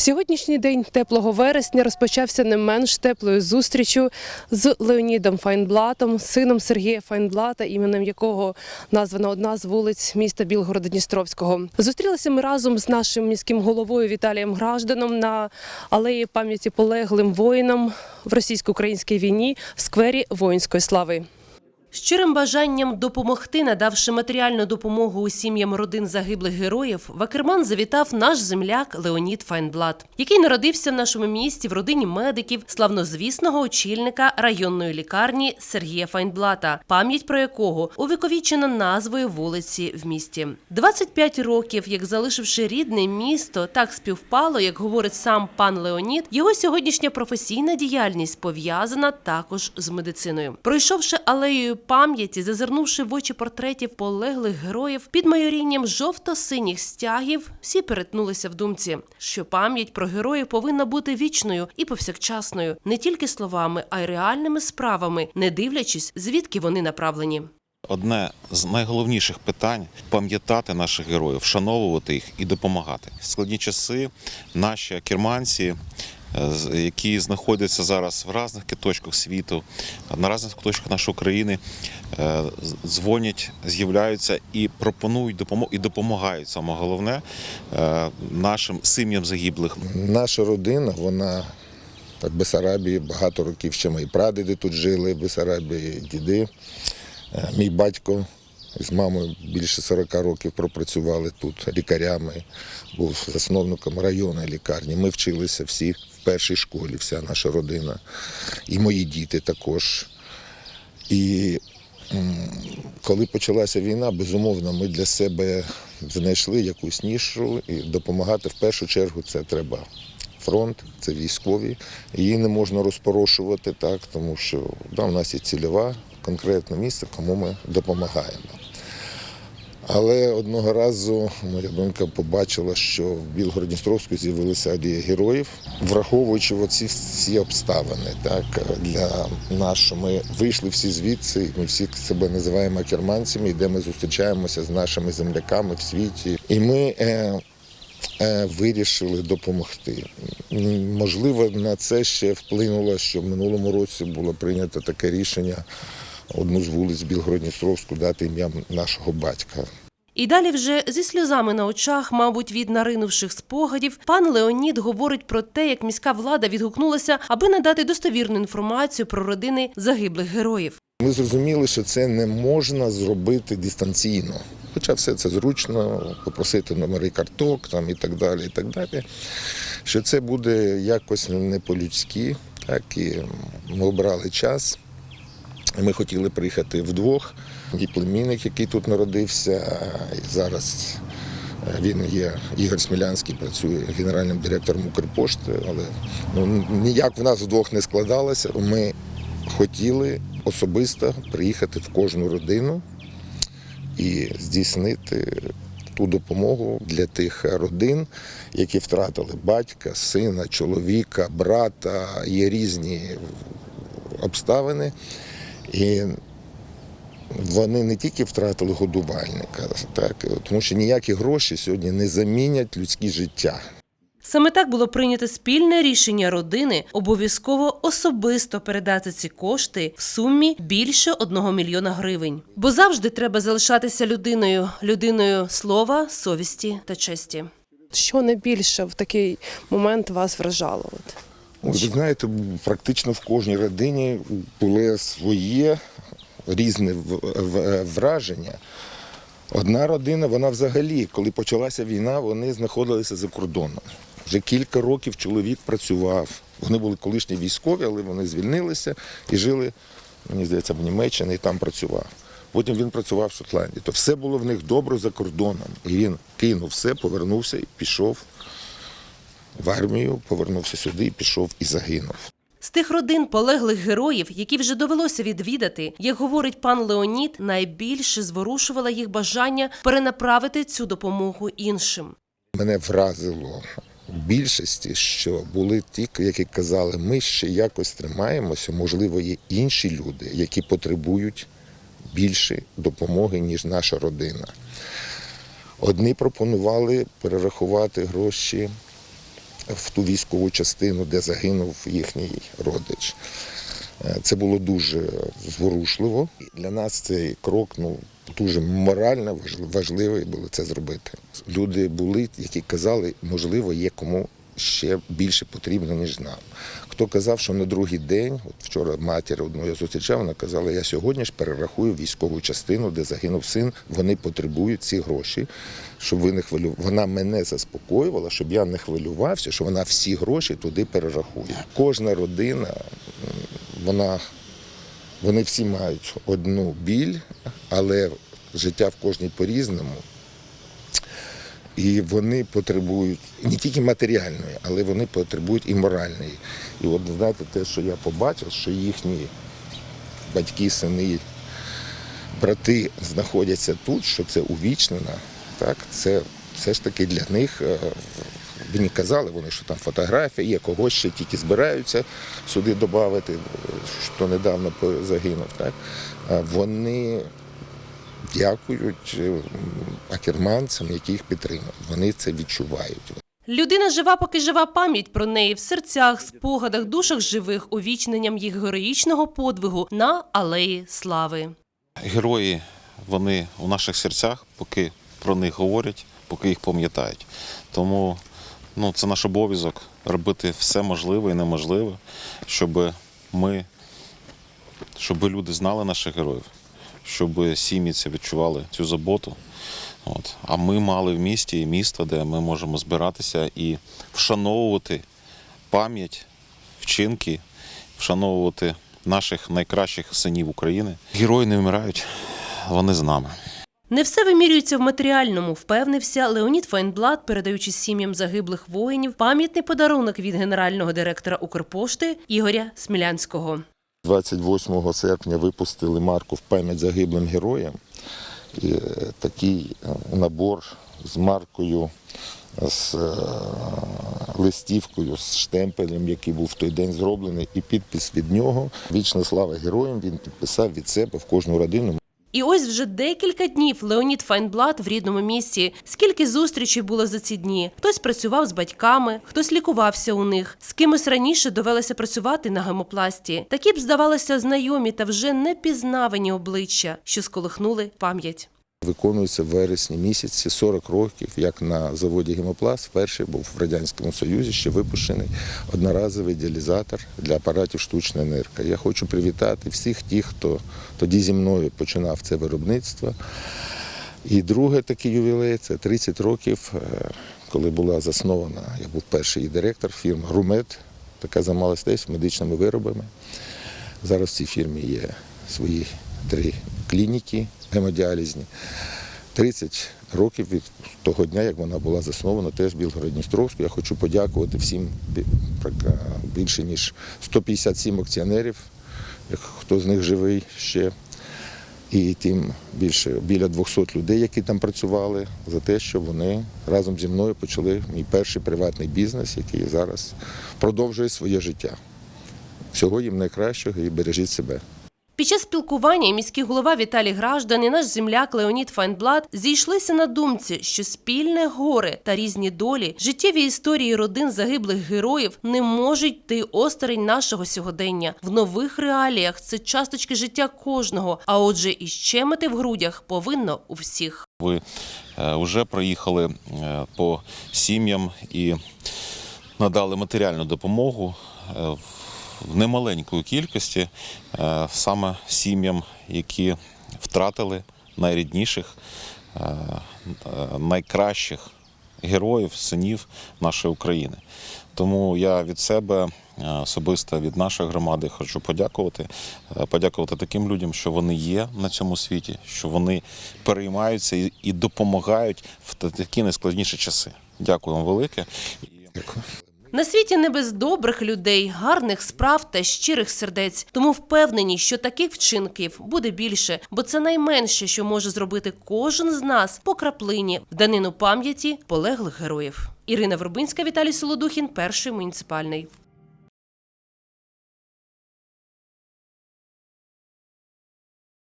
Сьогоднішній день теплого вересня розпочався не менш теплою зустрічю з Леонідом Файнблатом, сином Сергія Файнблата, іменем якого названа одна з вулиць міста Білгорода Дністровського. Зустрілися ми разом з нашим міським головою Віталієм Гражданом на алеї пам'яті полеглим воїнам в російсько-українській війні в сквері воїнської слави. Щирим бажанням допомогти, надавши матеріальну допомогу у сім'ям родин загиблих героїв, в Акерман завітав наш земляк Леонід Файнблат, який народився в нашому місті в родині медиків, славнозвісного очільника районної лікарні Сергія Файнблата, пам'ять про якого увіковічена назвою вулиці в місті. 25 років, як залишивши рідне місто, так співпало, як говорить сам пан Леонід, його сьогоднішня професійна діяльність пов'язана також з медициною. Пройшовши алеєю пам'яті, зазирнувши в очі портретів полеглих героїв, під майорінням жовто-синіх стягів, всі перетнулися в думці, що пам'ять про героїв повинна бути вічною і повсякчасною, не тільки словами, а й реальними справами, не дивлячись, звідки вони направлені. Одне з найголовніших питань пам'ятати наших героїв, вшановувати їх і допомагати. В складні часи наші керманці, які знаходяться зараз в різних куточках світу, на різних куточках нашої країни, е, дзвонять, з'являються і пропонують допомогу і допомагають. Саме головне е, нашим сім'ям загиблих. Наша родина, вона в Бесарабії багато років ще мої прадіди тут жили, в Бесарабії, діди. Е, Мій батько з мамою більше 40 років пропрацювали тут лікарями, був засновником районної лікарні. Ми вчилися всі в першій школі, вся наша родина. І мої діти також. І коли почалася війна, безумовно, ми для себе знайшли якусь нішу і допомагати в першу чергу це треба. Фронт, це військові. Її не можна розпорошувати так, тому що да, у нас є цільове конкретне місце, кому ми допомагаємо. Але одного разу моя донька побачила, що в Білгород-Дністровську з'явилися алія героїв, враховуючи оці всі обставини. Так, для нас, що ми вийшли всі звідси, ми всі себе називаємо керманцями, де ми зустрічаємося з нашими земляками в світі. І ми е, е, вирішили допомогти. Можливо, на це ще вплинуло, що в минулому році було прийнято таке рішення одну з вулиць Білгород-Дністровську дати ім'я нашого батька. І далі, вже зі сльозами на очах, мабуть, від наринувших спогадів, пан Леонід говорить про те, як міська влада відгукнулася, аби надати достовірну інформацію про родини загиблих героїв. Ми зрозуміли, що це не можна зробити дистанційно. Хоча все це зручно, попросити номери карток там, і так далі. і так далі. Що це буде якось не по-людськи. Так, і ми обрали час. І Ми хотіли приїхати вдвох. Мій племінник, який тут народився, і зараз е, він є Ігор Смілянський, працює генеральним директором Укрпошти, але ну, ніяк в нас вдвох не складалося. Ми хотіли особисто приїхати в кожну родину і здійснити ту допомогу для тих родин, які втратили батька, сина, чоловіка, брата. Є різні обставини. І вони не тільки втратили годувальника, так, тому що ніякі гроші сьогодні не замінять людське життя. Саме так було прийнято спільне рішення родини обов'язково особисто передати ці кошти в сумі більше одного мільйона гривень. Бо завжди треба залишатися людиною, людиною слова, совісті та честі. Що найбільше в такий момент вас вражало? Ви знаєте, практично в кожній родині були своє різне враження. Одна родина, вона взагалі, коли почалася війна, вони знаходилися за кордоном. Вже кілька років чоловік працював. Вони були колишні військові, але вони звільнилися і жили, мені здається, в Німеччині і там працював. Потім він працював в Шотландії. То все було в них добре за кордоном. І він кинув все, повернувся і пішов в армію, повернувся сюди, пішов і загинув. З тих родин полеглих героїв, які вже довелося відвідати, як говорить пан Леонід, найбільше зворушувало їх бажання перенаправити цю допомогу іншим. Мене вразило в більшості, що були ті, які казали, ми ще якось тримаємося, можливо, є інші люди, які потребують більше допомоги, ніж наша родина. Одні пропонували перерахувати гроші в ту військову частину, де загинув їхній родич. Е, Це було дуже зворушливо. Для нас цей крок ну, дуже морально важливий було це зробити. Люди були, які казали, можливо, є кому ще більше потрібно, ніж нам. Хто казав, що на другий день, от вчора матір одну я зустрічав, вона казала, я сьогодні ж перерахую військову частину, де загинув син, вони потребують ці гроші, щоб ви не хвилю. Вона мене заспокоювала, щоб я не хвилювався, що вона всі гроші туди перерахує. Кожна родина, вона вони всі мають одну біль, але життя в кожній по-різному. І вони потребують не тільки матеріальної, але вони потребують і моральної. І от знаєте, те, що я побачив, що їхні батьки, сини, брати знаходяться тут, що це увічнено, так, це все ж таки для них. е, Мені казали, вони, що там фотографія є, когось ще тільки збираються сюди додати, що недавно загинув. Так? Вони дякують е, акерманцям, які їх підтримують. Вони це відчувають. Людина жива, поки жива пам'ять про неї в серцях, спогадах, душах живих, увічненням їх героїчного подвигу на алеї слави. Герої вони у наших серцях, поки про них говорять, поки їх пам'ятають. Тому ну, це наш обов'язок робити все можливе і неможливе, щоб ми, щоб люди знали наших героїв, щоб сім'ї це відчували цю заботу. От. А ми мали в місті місто, де ми можемо збиратися і вшановувати пам'ять, вчинки, вшановувати наших найкращих синів України. Герої не вмирають, вони з нами. Не все вимірюється в матеріальному, впевнився Леонід Файнблат, передаючи сім'ям загиблих воїнів пам'ятний подарунок від генерального директора Укрпошти Ігоря Смілянського. 28 серпня випустили марку в пам'ять загиблим героям. І е, такий е, набор з маркою, з е, листівкою, з штемпелем, який був в той день зроблений, і підпис від нього. Вічна слава героям він підписав від себе в кожну родину. І ось вже декілька днів Леонід Файнблат в рідному місті. Скільки зустрічей було за ці дні? Хтось працював з батьками, хтось лікувався у них. З кимось раніше довелося працювати на гемопласті. Такі б здавалося знайомі та вже непізнавані обличчя, що сколихнули пам'ять. Виконується в вересні місяці 40 років, як на заводі Гемопласт вперше був в Радянському Союзі ще випущений одноразовий діалізатор для апаратів штучної нирки. Я хочу привітати всіх тих, хто тоді зі мною починав це виробництво. І другий такий ювілей це 30 років, е, коли була заснована, я був перший директор, фірма Румет, яка займалася теж медичними виробами. Зараз в цій фірмі є свої три клініки гемодіалізні. 30 років від того дня, як вона була заснована, теж Білгород-Дністровську. Я хочу подякувати всім більше ніж 157 акціонерів, хто з них живий ще. І тим більше біля 200 людей, які там працювали, за те, що вони разом зі мною почали мій перший приватний бізнес, який зараз продовжує своє життя. Всього їм найкращого і бережіть себе. Під час спілкування міський голова Віталій Граждан і наш земляк Леонід Файнблат зійшлися на думці, що спільне горе та різні долі, життєві історії родин загиблих героїв не можуть йти осторонь нашого сьогодення. В нових реаліях це часточки життя кожного. А отже, і щемити в грудях повинно у всіх. Ви е, вже проїхали е, по сім'ям і надали матеріальну допомогу е, в- немаленької кількості е, саме сім'ям, які втратили найрідніших, е, е, найкращих героїв, синів нашої України. Тому я від себе особисто від нашої громади хочу подякувати. Подякувати таким людям, що вони є на цьому світі, що вони переймаються і, допомагають в такі найскладніші часи. Дякую вам велике. Дякую. На світі не без добрих людей, гарних справ та щирих сердець. Тому впевнені, що таких вчинків буде більше, бо це найменше, що може зробити кожен з нас по краплині в данину пам'яті полеглих героїв. Ірина Вербинська, Віталій Солодухін, перший муніципальний.